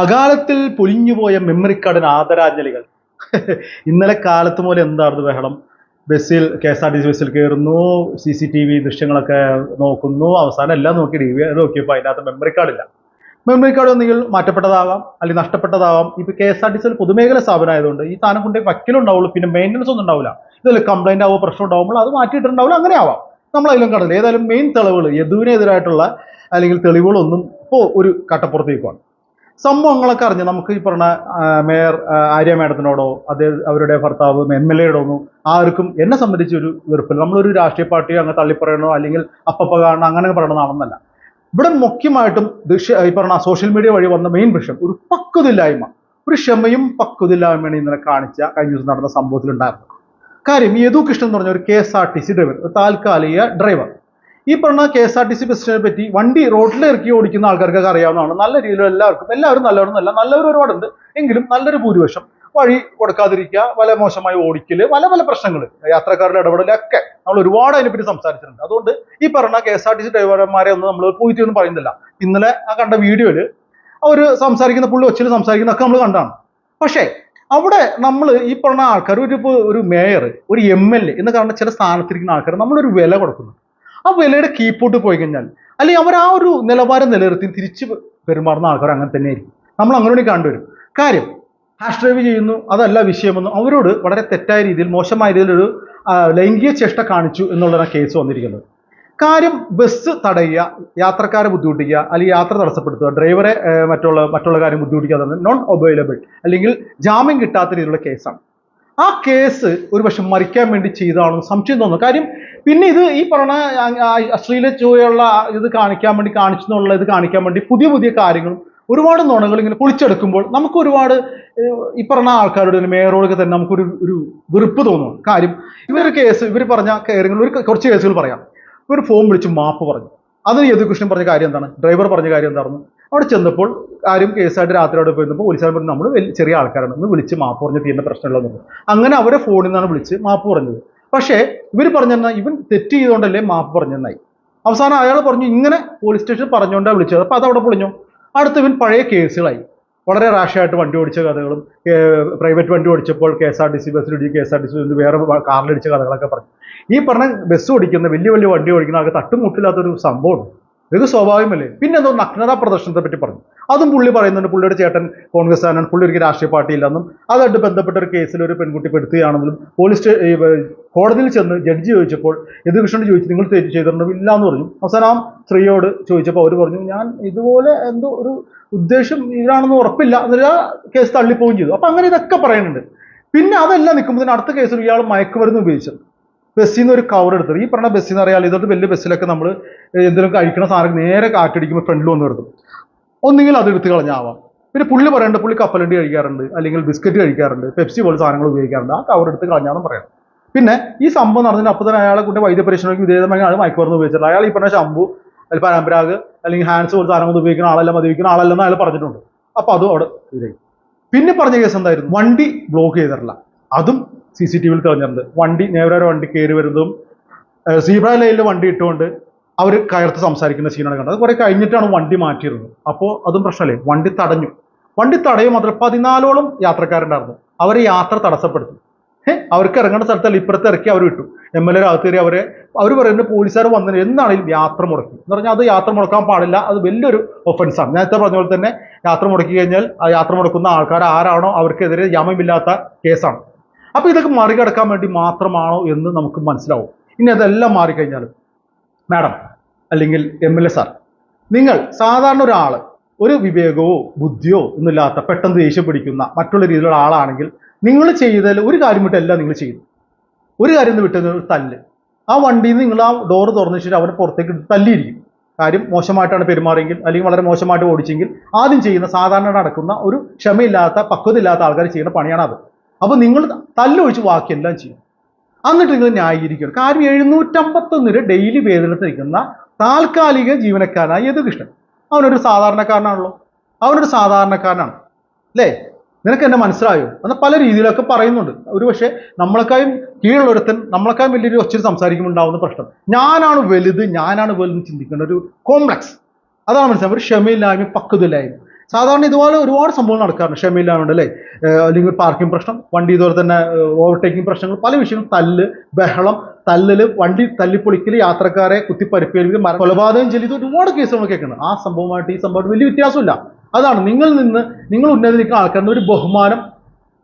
അകാലത്തിൽ പൊലിഞ്ഞുപോയ മെമ്മറി കാർഡിന് ആദരാഞ്ജലികൾ. ഇന്നലെ കാലത്ത് പോലെ എന്തായിരുന്നു ബഹളം? ബസ്സിൽ K S R T C ബസ്സിൽ കയറുന്നു സി സി ടി വി ദൃശ്യങ്ങളൊക്കെ നോക്കുന്നു അവസാനം എല്ലാം നോക്കി റിവ്യൂ നോക്കിയപ്പോൾ അതിനകത്ത് മെമ്മറി കാർഡില്ല മെമ്മറി കാർഡ് ഒന്നുകിൽ മാറ്റപ്പെട്ടതാവാം അല്ലെങ്കിൽ നഷ്ടപ്പെട്ടതാവാം. ഇപ്പൊ കെ എസ് ആർ ടി സിയിൽ പൊതുമേഖല സ്ഥാപനം ആയതുകൊണ്ട് ഈ സാധനം കൊണ്ട് വക്കിലുണ്ടാവുള്ളൂ പിന്നെ മെയിന്റനൻസ് ഒന്നും ഉണ്ടാവില്ല. ഇതിൽ കംപ്ലൈന്റ് ആവോ പ്രശ്നം ഉണ്ടാവുമ്പോൾ അത് മാറ്റിയിട്ടുണ്ടാവില്ല അങ്ങനെ ആവാം. നമ്മൾ അതിലും ഏതായാലും മെയിൻ തെളിവുകൾ യദുവിനെതിരായിട്ടുള്ള അല്ലെങ്കിൽ തെളിവുകളൊന്നും ഇപ്പോൾ ഒരു കട്ടപ്പുറത്തേക്കാണ് സംഭവങ്ങളൊക്കെ അറിഞ്ഞ് നമുക്ക് ഈ പറഞ്ഞ മേയർ ആര്യ മേഡത്തിനോടോ അതേ അവരുടെ ഭർത്താവ് എം എൽ എയുടെ ഒന്നും ആർക്കും എന്നെ സംബന്ധിച്ച് ഒരു വെറുപ്പില്ല. നമ്മളൊരു രാഷ്ട്രീയ പാർട്ടിയോ അങ്ങ് തള്ളിപ്പറയണോ അല്ലെങ്കിൽ അപ്പപ്പ കാണണോ അങ്ങനെ പറയണമെന്നാണെന്നല്ല ഇവിടെ മുഖ്യമായിട്ടും ദൃശ്യ ഈ പറഞ്ഞ സോഷ്യൽ മീഡിയ വഴി വന്ന മെയിൻ വിഷയം ഒരു പക്വതില്ലായ്മ ഒരു ക്ഷമയും പക്വതില്ലായ്മയാണ് ഇന്നലെ കാണിച്ച കഴിഞ്ഞ ദിവസം നടന്ന സംഭവത്തിലുണ്ടായിരുന്നു കാര്യം യദു കൃഷ്ണൻ എന്ന് പറഞ്ഞ ഒരു K S R T C driver താൽക്കാലിക ഡ്രൈവർ ഈ പറഞ്ഞ K S R T C ബസ്സിനെ പറ്റി വണ്ടി റോഡിൽ ഇറക്കി ഓടിക്കുന്ന ആൾക്കാർക്കൊക്കെ അറിയാവുന്നതാണ്. നല്ല രീതിയിൽ എല്ലാവർക്കും എല്ലാവരും നല്ലവരൊന്നുമല്ല നല്ലവർ ഒരുപാടുണ്ട്. എങ്കിലും നല്ലൊരു ഭൂരിപക്ഷം വഴി കൊടുക്കാതിരിക്കുക വല മോശമായി ഓടിക്കൽ പല പല പ്രശ്നങ്ങൾ യാത്രക്കാരുടെ ഇടപെടലൊക്കെ നമ്മൾ ഒരുപാട് അതിനെപ്പറ്റി സംസാരിച്ചിട്ടുണ്ട്. അതുകൊണ്ട് ഈ പറഞ്ഞ K S R T C ഡ്രൈവർമാരെ ഒന്നും നമ്മൾ പോയിട്ട് ഒന്നും പറയുന്നില്ല. ഇന്നലെ ആ കണ്ട വീഡിയോയിൽ അവർ സംസാരിക്കുന്ന പുള്ളി ഒച്ചിൽ സംസാരിക്കുന്നതൊക്കെ നമ്മൾ കണ്ടാണ്. പക്ഷേ അവിടെ നമ്മൾ ഈ പറഞ്ഞ ആൾക്കാർ ഒരു ഒരു മേയർ ഒരു എം എൽ എ എന്ന് പറഞ്ഞ ചില സ്ഥാനത്തിരിക്കുന്ന ആൾക്കാർ നമ്മളൊരു വില കൊടുക്കുന്നു. ആ വിലയുടെ കീപ്പോട്ട് പോയി കഴിഞ്ഞാൽ അല്ലെങ്കിൽ അവർ ആ ഒരു നിലവാരം നിലനിർത്തി തിരിച്ച് പെരുമാറുന്ന ആൾക്കാർ അങ്ങനെ തന്നെ ആയിരിക്കും നമ്മൾ അങ്ങനെ വേണ്ടി കണ്ടുവരും കാര്യം ഹാഷ് ഡ്രൈവ് ചെയ്യുന്നു അതല്ല വിഷയമെന്നും അവരോട് വളരെ തെറ്റായ രീതിയിൽ മോശമായ രീതിയിൽ ഒരു ലൈംഗിക ചേഷ്ട കാണിച്ചു എന്നുള്ളതാണ് കേസ് വന്നിരിക്കുന്നത്. കാര്യം ബസ് തടയുക യാത്രക്കാരെ ബുദ്ധിമുട്ടിക്കുക അല്ലെങ്കിൽ യാത്ര തടസ്സപ്പെടുത്തുക ഡ്രൈവറെ മറ്റുള്ള മറ്റുള്ള കാര്യം ബുദ്ധിമുട്ടിക്കുക നോൺ അവൈലബിൾ അല്ലെങ്കിൽ ജാമ്യം കിട്ടാത്ത രീതിയിലുള്ള കേസാണ് ആ കേസ് ഒരു പക്ഷെ മറിക്കാൻ വേണ്ടി ചെയ്തതാണെന്ന് സംശയം തോന്നുന്നു. കാര്യം പിന്നെ ഇത് ഈ പറഞ്ഞ അശ്ലീല ചുവയുള്ള ഇത് കാണിക്കാൻ വേണ്ടി കാണിച്ചു എന്നുള്ള ഇത് കാണിക്കാൻ വേണ്ടി പുതിയ പുതിയ കാര്യങ്ങളും ഒരുപാട് നുണകൾ ഇങ്ങനെ പൊളിച്ചെടുക്കുമ്പോൾ നമുക്ക് ഒരുപാട് ഈ പറഞ്ഞ ആൾക്കാരുടെ മേയറോടൊക്കെ തന്നെ നമുക്കൊരു ഒരു വെറുപ്പ് തോന്നും കാര്യം ഇവരൊരു കേസ് ഇവർ പറഞ്ഞ കാര്യങ്ങൾ ഒരു കുറച്ച് കേസുകൾ പറയാം. ഒരു ഫോം വിളിച്ച് മാപ്പ് പറഞ്ഞു. അതിന് യദുകൃഷ്ണൻ പറഞ്ഞ കാര്യം എന്താണ്? ഡ്രൈവർ പറഞ്ഞ കാര്യം എന്താണെന്ന്. അവിടെ ചെന്നപ്പോൾ ആരും കേസായിട്ട് രാത്രി അവിടെ പോയിരുന്നപ്പോൾ പോലീസുകാർ പറഞ്ഞു നമ്മൾ ചെറിയ ആൾക്കാരാണ്. ഒന്ന് വിളിച്ച് മാപ്പ് പറഞ്ഞ് തീരുന്ന പ്രശ്നമുള്ളതെന്ന് അങ്ങനെ അവരെ ഫോണിൽ നിന്നാണ് വിളിച്ച് മാപ്പ് പറഞ്ഞത്. പക്ഷേ ഇവർ പറഞ്ഞെന്നാ ഇവൻ തെറ്റ് ചെയ്തുകൊണ്ടല്ലേ മാപ്പ് പറഞ്ഞെന്നായി. അവസാനം അയാൾ പറഞ്ഞു ഇങ്ങനെ പോലീസ് സ്റ്റേഷൻ പറഞ്ഞുകൊണ്ടാണ് വിളിച്ചത്. അപ്പോൾ അതവിടെ പൊളിഞ്ഞു. അടുത്ത് ഇവൻ പഴയ കേസുകളായി. വളരെ റാഷായിട്ട് വണ്ടി ഓടിച്ച കഥകളും പ്രൈവറ്റ് വണ്ടി ഓടിച്ചപ്പോൾ K S R T C ബസ്സിലിടിച്ച് K S R T C വേറെ കാറിലടിച്ച കഥകളൊക്കെ പറഞ്ഞു. ഈ പറഞ്ഞ ബസ് ഓടിക്കുന്ന വലിയ വലിയ വണ്ടി ഓടിക്കുന്ന ആൾക്ക് തട്ടുമുട്ടില്ലാത്തൊരു സംഭവമാണ് ഇത് സ്വാഭാവികമല്ലേ? പിന്നെ എന്തോ നഗ്നതാ പ്രദർശനത്തെ പറ്റി പറഞ്ഞു. അതും പുള്ളി പറയുന്നുണ്ട് പുള്ളിയുടെ ചേട്ടൻ കോൺഗ്രസ് ആണ് പുള്ളി ഒരു രാഷ്ട്രീയ പാർട്ടി ഇല്ലെന്നും. അതായിട്ട് ബന്ധപ്പെട്ട ഒരു കേസിൽ ഒരു പെൺകുട്ടി പെടുത്തുകയാണെന്നും പോലീസ് കോടതിയിൽ ചെന്ന് ജഡ്ജി ചോദിച്ചപ്പോൾ എതിർകൃഷ്ണൻ ചോദിച്ചു നിങ്ങൾ തെറ്റ് ചെയ്തിട്ടുണ്ടോ? ഇല്ല എന്ന് പറഞ്ഞു. അവസാനം സ്ത്രീയോട് ചോദിച്ചപ്പോൾ അവർ പറഞ്ഞു ഞാൻ ഇതുപോലെ എന്തോ ഒരു ഉദ്ദേശം ഇതാണെന്ന് ഉറപ്പില്ല. എന്നൊരു കേസ് തള്ളിപ്പോവുകയും ചെയ്തു. അപ്പം അങ്ങനെ ഇതൊക്കെ പറയുന്നുണ്ട്. പിന്നെ അതെല്ലാം നിൽക്കുമ്പോൾ അടുത്ത കേസിൽ ഇയാൾ മയക്കുമരുന്ന് ഉപയോഗിച്ചത്. ബസ്സിൽ നിന്ന് ഒരു കവർ എടുത്തത്. ഈ പറഞ്ഞ ബസ്സിന്ന് അറിയാലോ ഇതൊക്കെ വലിയ ബസ്സിലൊക്കെ നമ്മൾ എന്തെങ്കിലും കഴിക്കണ സാധനം നേരെ കാറ്റടിക്കുമ്പോൾ ഫ്രണ്ടിൽ വന്ന് എടുത്തു ഒന്നുകിൽ അത് എടുത്ത് കളഞ്ഞാവാം. പിന്നെ പുള്ളി പറയേണ്ട പുള്ളി കപ്പലണ്ടി കഴിക്കാറുണ്ട് അല്ലെങ്കിൽ ബിസ്ക്കറ്റ് കഴിക്കാറുണ്ട് പെപ്സി പോലെ സാധനങ്ങൾ ഉപയോഗിക്കാറുണ്ട്. ആ കവർ എടുത്ത് കളഞ്ഞാന്ന് പറയാം. പിന്നെ ഈ സംഭവം നടന്നിട്ട് അപ്പം തന്നെ അയാളെ കൊണ്ട് വൈദ്യപരിശോധനയ്ക്ക് വിധേയമായി അയാൾ മയക്കുമരുന്ന് ഉപയോഗിച്ചിട്ടുണ്ട്. അയാൾ ഈ പറഞ്ഞ ശംഭു അല്ലെങ്കിൽ പരമ്പരാഗ് അല്ലെങ്കിൽ ഹാൻഡ്സ് പോലെ സാധനങ്ങൾ ഉപയോഗിക്കുന്ന ആളല്ല മതിവിക്കുന്ന ആളല്ലെന്ന് അയാൾ പറഞ്ഞിട്ടുണ്ട്. അപ്പോൾ അതും അവിടെ ഇതായി. പിന്നെ പറഞ്ഞ കേസ് എന്തായിരുന്നു? വണ്ടി ബ്ലോക്ക് ചെയ്തിട്ടില്ല. അതും സി സി ടി വിയിൽ തെളിഞ്ഞിട്ടുണ്ട്. വണ്ടി നേരെ വണ്ടി കയറി വരുന്നതും സീബ്ര ലൈനിൽ വണ്ടി ഇട്ടുകൊണ്ട് അവർ കയർത്ത് സംസാരിക്കുന്ന സീനാണ് കണ്ടത്. അത് കുറെ കഴിഞ്ഞിട്ടാണ് വണ്ടി മാറ്റിയിരുന്നത്. അപ്പോൾ അതും പ്രശ്നമല്ലേ? വണ്ടി തടഞ്ഞു. വണ്ടി തടയും മാത്രം പതിനാലോളം യാത്രക്കാരുണ്ടായിരുന്നു. അവർ യാത്ര തടസ്സപ്പെടുത്തി. അവർക്ക് ഇറങ്ങേണ്ട സ്ഥലത്തല്ല ഇപ്പുറത്ത് ഇറക്കി അവർ വിട്ടു. എം എൽ എ അകത്ത് കയറി അവരെ അവർ പറയുന്നത് പോലീസുകാർ വന്നതിന് എന്നാണെങ്കിലും യാത്ര മുടക്കി. എന്ന് പറഞ്ഞാൽ അത് യാത്ര മുടക്കാൻ പാടില്ല. അത് വലിയൊരു ഒഫൻസാണ് നേരത്തെ പറഞ്ഞ പോലെ തന്നെ യാത്ര മുടക്കി കഴിഞ്ഞാൽ ആ യാത്ര മുടക്കുന്ന ആൾക്കാർ ആരാണോ അവർക്കെതിരെ ജാമ്യമില്ലാത്ത കേസാണ്. അപ്പൊ ഇതൊക്കെ മറികടക്കാൻ വേണ്ടി മാത്രമാണോ എന്ന് നമുക്ക് മനസ്സിലാവും. ഇനി അതെല്ലാം മാറിക്കഴിഞ്ഞാൽ മാഡം അല്ലെങ്കിൽ എം എൽ എ സാർ നിങ്ങൾ സാധാരണ ഒരാൾ ഒരു വിവേകമോ ബുദ്ധിയോ ഒന്നുമില്ലാത്ത പെട്ടെന്ന് ദേഷ്യം പിടിക്കുന്ന മറ്റുള്ള രീതിയിലുള്ള ആളാണെങ്കിൽ നിങ്ങൾ ചെയ്തതിൽ ഒരു കാര്യം വിട്ടല്ല നിങ്ങൾ ചെയ്യുന്നു. ഒരു കാര്യം ഒന്ന് വിട്ടത് ഒരു തല്ല്. ആ വണ്ടിയിൽ നിന്ന് നിങ്ങൾ ആ ഡോർ തുറന്നു വെച്ചിട്ട് അവനെ പുറത്തേക്ക് തല്ലിയിരിക്കും. കാര്യം മോശമായിട്ടാണ് പെരുമാറിയെങ്കിൽ അല്ലെങ്കിൽ വളരെ മോശമായിട്ട് ഓടിച്ചെങ്കിൽ ആദ്യം ചെയ്യുന്ന സാധാരണ നടക്കുന്ന ഒരു ക്ഷമയില്ലാത്ത പക്വതയില്ലാത്ത ആൾക്കാർ ചെയ്യുന്ന പണിയാണ് അത് അപ്പൊ നിങ്ങൾ തല്ലൊഴിച്ച് ബാക്കിയെല്ലാം ചെയ്യും. എന്നിട്ട് നിങ്ങൾ ന്യായീകരിക്കണം കാര്യം എഴുന്നൂറ്റമ്പത്തൊന്ന് രൂപ ഡെയിലി വേദനത്തിരിക്കുന്ന താൽക്കാലിക ജീവനക്കാരനായ യദുകൃഷ്ണൻ. അവനൊരു സാധാരണക്കാരനാണല്ലോ. അവനൊരു സാധാരണക്കാരനാണ്. അല്ലേ? നിനക്ക് എന്നെ മനസ്സിലായോ? എന്ന് പല രീതിയിലൊക്കെ പറയുന്നുണ്ട്. ഒരു പക്ഷേ നമ്മളെക്കായും കീഴുള്ളൊരുത്തൻ നമ്മളെക്കായും വലിയൊരു ഒച്ചിരി സംസാരിക്കുമ്പോൾ ഉണ്ടാവുന്ന പ്രശ്നം. ഞാനാണ് വലുത് ഞാനാണ് വലുത് ചിന്തിക്കേണ്ട ഒരു കോംപ്ലക്സ്. അതാണ് മനസ്സിലാവും ഒരു ക്ഷമയില്ലായ്മ പക്വതയില്ലായ്മ സാധാരണ ഇതുപോലെ ഒരുപാട് സംഭവങ്ങൾ നടക്കാറുണ്ട്. ക്ഷമയില്ലാണ്ട് അല്ലേ? അല്ലെങ്കിൽ പാർക്കിംഗ് പ്രശ്നം വണ്ടി ഇതുപോലെ തന്നെ ഓവർടേക്കിംഗ് പ്രശ്നങ്ങൾ പല വിഷയങ്ങളും. തല്ല് ബഹളം തല്ലല് വണ്ടി തല്ലിപ്പൊളിക്കൽ യാത്രക്കാരെ കുത്തിപ്പരിപ്പേൽക്കൽ മര കൊലപാതകം ചെയ്ത് ഒരുപാട് കേസ് നമ്മൾ കേൾക്കുന്നത് ആ സംഭവമായിട്ട് ഈ സംഭവമായിട്ട് വലിയ വ്യത്യാസമില്ല. അതാണ് നിങ്ങൾ നിന്ന് നിങ്ങൾ ഉന്നതി നിൽക്കുന്ന ആൾക്കാരുടെ ഒരു ബഹുമാനം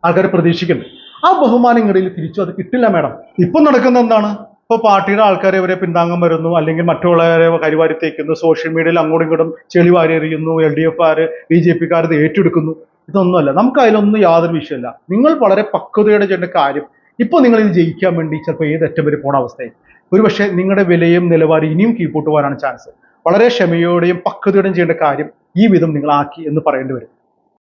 ആൾക്കാർ പ്രതീക്ഷിക്കുന്നുണ്ട്. ആ ബഹുമാനം ഇങ്ങടയിൽ തിരിച്ചു അത് കിട്ടില്ല മാഡം. ഇപ്പം നടക്കുന്ന എന്താണ്? ഇപ്പോൾ പാർട്ടിയുടെ ആൾക്കാർ ഇവരെ പിന്താങ്ങാൻ വരുന്നു അല്ലെങ്കിൽ മറ്റുള്ളവരെ കരിവാരി തേക്കുന്നു സോഷ്യൽ മീഡിയയിൽ അങ്ങോട്ടും ഇങ്ങോട്ടും ചെളി വാരി എറിയുന്നു എൽ ഡി എഫ് ആര് ബി ജെ പിക്കാർ ഇത് ഏറ്റെടുക്കുന്നു. ഇതൊന്നുമല്ല നമുക്ക് അതിലൊന്നും യാതൊരു വിഷയമല്ല. നിങ്ങൾ വളരെ പക്വതയോടെ ചെയ്യേണ്ട കാര്യം ഇപ്പോൾ നിങ്ങൾ ഇത് ജയിക്കാൻ വേണ്ടി ചിലപ്പോൾ ഏത് അറ്റം വരെ പോണ അവസ്ഥയിൽ ഒരുപക്ഷെ നിങ്ങളുടെ വിലയും നിലവാരം ഇനിയും കീഴ്പോട്ട് പോകാനാണ് ചാൻസ് വളരെ ക്ഷമയോടെയും പക്വതയോടെയും ചെയ്യേണ്ട കാര്യം ഈ വിധം നിങ്ങൾ ആക്കി എന്ന് പറയേണ്ടി വരും.